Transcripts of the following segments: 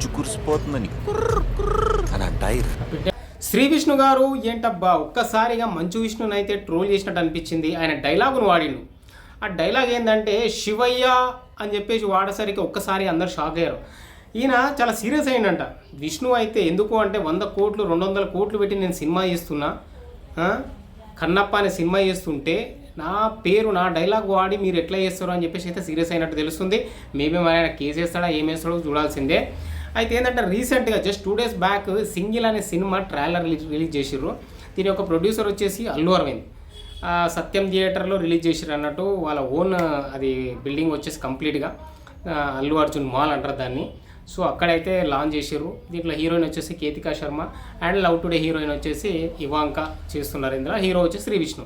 బొచ్చు కురిసిపోతుందని. అని టైర్. శ్రీ విష్ణు గారు ఏంటబ్బా ఒక్కసారిగా మంచు విష్ణుని అయితే ట్రోల్ చేసినట్టు అనిపించింది ఆయన డైలాగును వాడిండు. ఆ డైలాగ్ ఏంటంటే శివయ్య అని చెప్పేసి వాడేసరికి ఒక్కసారి అందరు షాక్ అయ్యారు. ఈయన చాలా సీరియస్ అయిందంట విష్ణు అయితే ఎందుకు అంటే వంద కోట్లు రెండు వందల కోట్లు పెట్టి నేను సినిమా చేస్తున్నా. కన్నప్ప అనే సినిమా చేస్తుంటే నా పేరు నా డైలాగ్ వాడి మీరు ఎట్లా చేస్తారు అని చెప్పేసి అయితే సీరియస్ అయినట్టు తెలుస్తుంది. మేబీ మరి ఆయన కేసు వేస్తాడా ఏం వేస్తాడో చూడాల్సిందే. అయితే ఏంటంటే రీసెంట్గా just two days back single అనే సినిమా ట్రైలర్ రిలీజ్ చేసిర్రు. దీని యొక్క ప్రొడ్యూసర్ వచ్చేసి అల్లు అరవింద్. సత్యం థియేటర్లో రిలీజ్ చేసిరు అన్నట్టు వాళ్ళ ఓన్ అది బిల్డింగ్ వచ్చేసి కంప్లీట్గా అల్లు అర్జున్ మాల్ అంటారు దాన్ని. సో అక్కడైతే లాంచ్ చేసిర్రు. దీంట్లో హీరోయిన్ వచ్చేసి Ketika Sharma and Love Today heroine వచ్చేసి ఇవాంక చేస్తున్నారు ఇందులో. హీరో వచ్చి శ్రీ విష్ణు.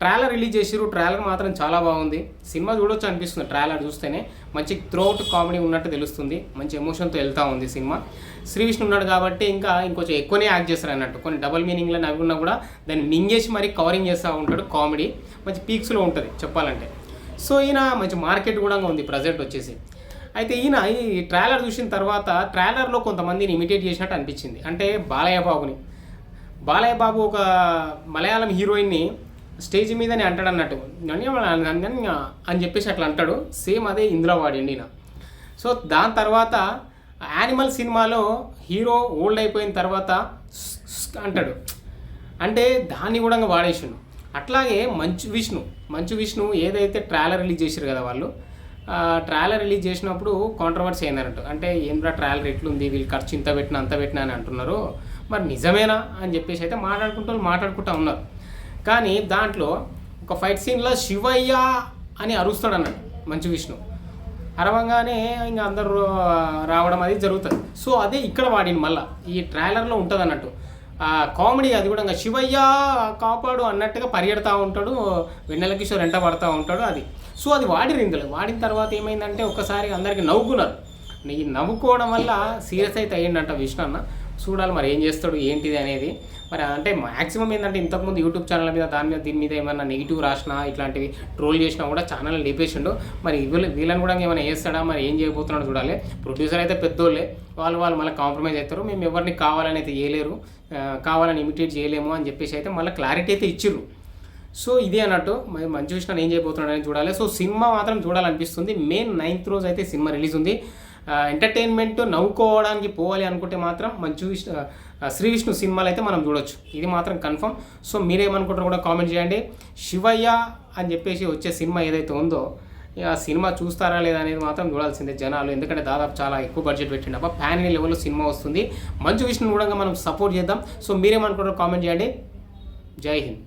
ట్రైలర్ రిలీజ్ చేసిర్రు. ట్రైలర్ మాత్రం చాలా బాగుంది. సినిమా చూడొచ్చు అనిపిస్తుంది ట్రైలర్ చూస్తేనే. మంచి త్రోట్ కామెడీ ఉన్నట్టు తెలుస్తుంది. మంచి ఎమోషన్తో వెళ్తూ ఉంది సినిమా. శ్రీ విష్ణు ఉన్నాడు కాబట్టి ఇంకా ఇంకొంచెం ఎక్కువనే యాక్ట్ చేస్తారు అన్నట్టు. కొన్ని డబల్ మీనింగ్లో నవ్వి ఉన్నా కూడా దాన్ని మింగేసి మరీ కవరింగ్ చేస్తూ ఉంటాడు కామెడీ. మంచి పీక్స్లో ఉంటుంది చెప్పాలంటే. సో ఈయన మంచి మార్కెట్ కూడా ఉంది ప్రజెంట్ వచ్చేసి. అయితే ఈయన ఈ ట్రైలర్ చూసిన తర్వాత ట్రైలర్లో కొంతమందిని ఇమిటేట్ చేసినట్టు అనిపించింది. అంటే బాలయ్య బాబుని బాలయ్య బాబు ఒక మలయాళం హీరోయిన్ని స్టేజ్ మీదనే అంటాడు అన్నట్టు నన్య- అని చెప్పేసి అట్లా అంటాడు. సేమ్ అదే ఇందులో వాడిండి ఈయన. సో దాని తర్వాత యానిమల్ సినిమాలో హీరో ఓల్డ్ అయిపోయిన తర్వాత అంటాడు. అంటే దాన్ని కూడా ఇంకా వాడేసిండు. అట్లాగే మంచు విష్ణు. మంచు విష్ణు ఏదైతే ట్రైలర్ రిలీజ్ చేశారు కదా వాళ్ళు ఆ ట్రైలర్ రిలీజ్ చేసినప్పుడు కాంట్రవర్సీ అయిందన్నట్టు. అంటే ఏంద్రా ట్రైలర్ ఎట్లుంది వీళ్ళు ఖర్చు ఇంత పెట్టిన అంత పెట్టినా అని అంటున్నారు. మరి నిజమేనా? అని చెప్పేసి అయితే మాట్లాడుకుంటూ వాళ్ళు మాట్లాడుకుంటూ ఉన్నారు. కానీ దాంట్లో ఒక ఫైట్ సీన్లో శివయ్య అని అరుస్తాడు అన్నట్టు మంచు విష్ణు. అరవంగానే ఇంకా అందరూ రావడం అది జరుగుతుంది. సో అదే ఇక్కడ వాడింది మళ్ళీ. ఈ ట్రైలర్లో ఉంటుంది అన్నట్టు కామెడీ అది కూడా ఇంకా శివయ్య కాపాడు అన్నట్టుగా పరిగెడతా ఉంటాడు వెన్నెల కిషోర్ వెంట పడతా ఉంటాడు అది. సో అది వాడిరు ఇందులో. వాడిన తర్వాత ఏమైందంటే ఒక్కసారి అందరికి నవ్వుకున్నారు. నీ నవ్వుకోవడం వల్ల సీరియస్ అయితే అయ్యిందంట విష్ణు అన్న. చూడాలి మరి ఏం చేస్తాడు ఏంటిది అనేది. మరి అంటే మాక్సిమం ఏంటంటే ఇంతకుముందు యూట్యూబ్ ఛానల్ మీద దాని మీద దీని మీద ఏమైనా నెగిటివ్ రాసినా ఇట్లాంటివి ట్రోల్ చేసినా కూడా ఛానల్ లేపేసిండు. మరి వీళ్ళు వీళ్ళని కూడా ఏమైనా చేస్తాడా? మరి ఏం చేయబోతున్నాడు చూడాలి. ప్రొడ్యూసర్ అయితే పెద్దోళ్ళే. వాళ్ళు వాళ్ళు మళ్ళీ కాంప్రమైజ్ అవుతారు. మేము ఎవరిని కావాలని అయితే చేయలేరు. కావాలని ఇమిటేట్ చేయలేము అని చెప్పేసి అయితే మళ్ళీ క్లారిటీ అయితే ఇచ్చిర్రు. సో ఇదే అన్నట్టు మరి మంచి విషయం ఏం చేయబోతున్నాడు అని చూడాలి. సో సినిమా మాత్రం చూడాలనిపిస్తుంది. మే నైన్త్ రోజు అయితే సినిమా రిలీజ్ ఉంది. ఎంటర్టైన్మెంట్ నవ్వుకోవడానికి పోవాలి అనుకుంటే మాత్రం మంచు విష్ణు శ్రీ విష్ణు సినిమాలు అయితే మనం చూడొచ్చు. ఇది మాత్రం కన్ఫర్మ్ సో మీరేమనుకుంటారో కూడా కామెంట్ చేయండి. శివయ్య అని చెప్పేసి వచ్చే సినిమా ఏదైతే ఉందో ఆ సినిమా చూస్తారా లేదా అనేది మాత్రం చూడాల్సిందే జనాలు. ఎందుకంటే దాదాపు చాలా ఎక్కువ బడ్జెట్ పెట్టిండప్ప ప్యాన్ లెవెల్లో సినిమా వస్తుంది. మంచు విష్ణుని కూడా మనం సపోర్ట్ చేద్దాం. సో మీరేమనుకుంటారో కామెంట్ చేయండి. జై హింద్.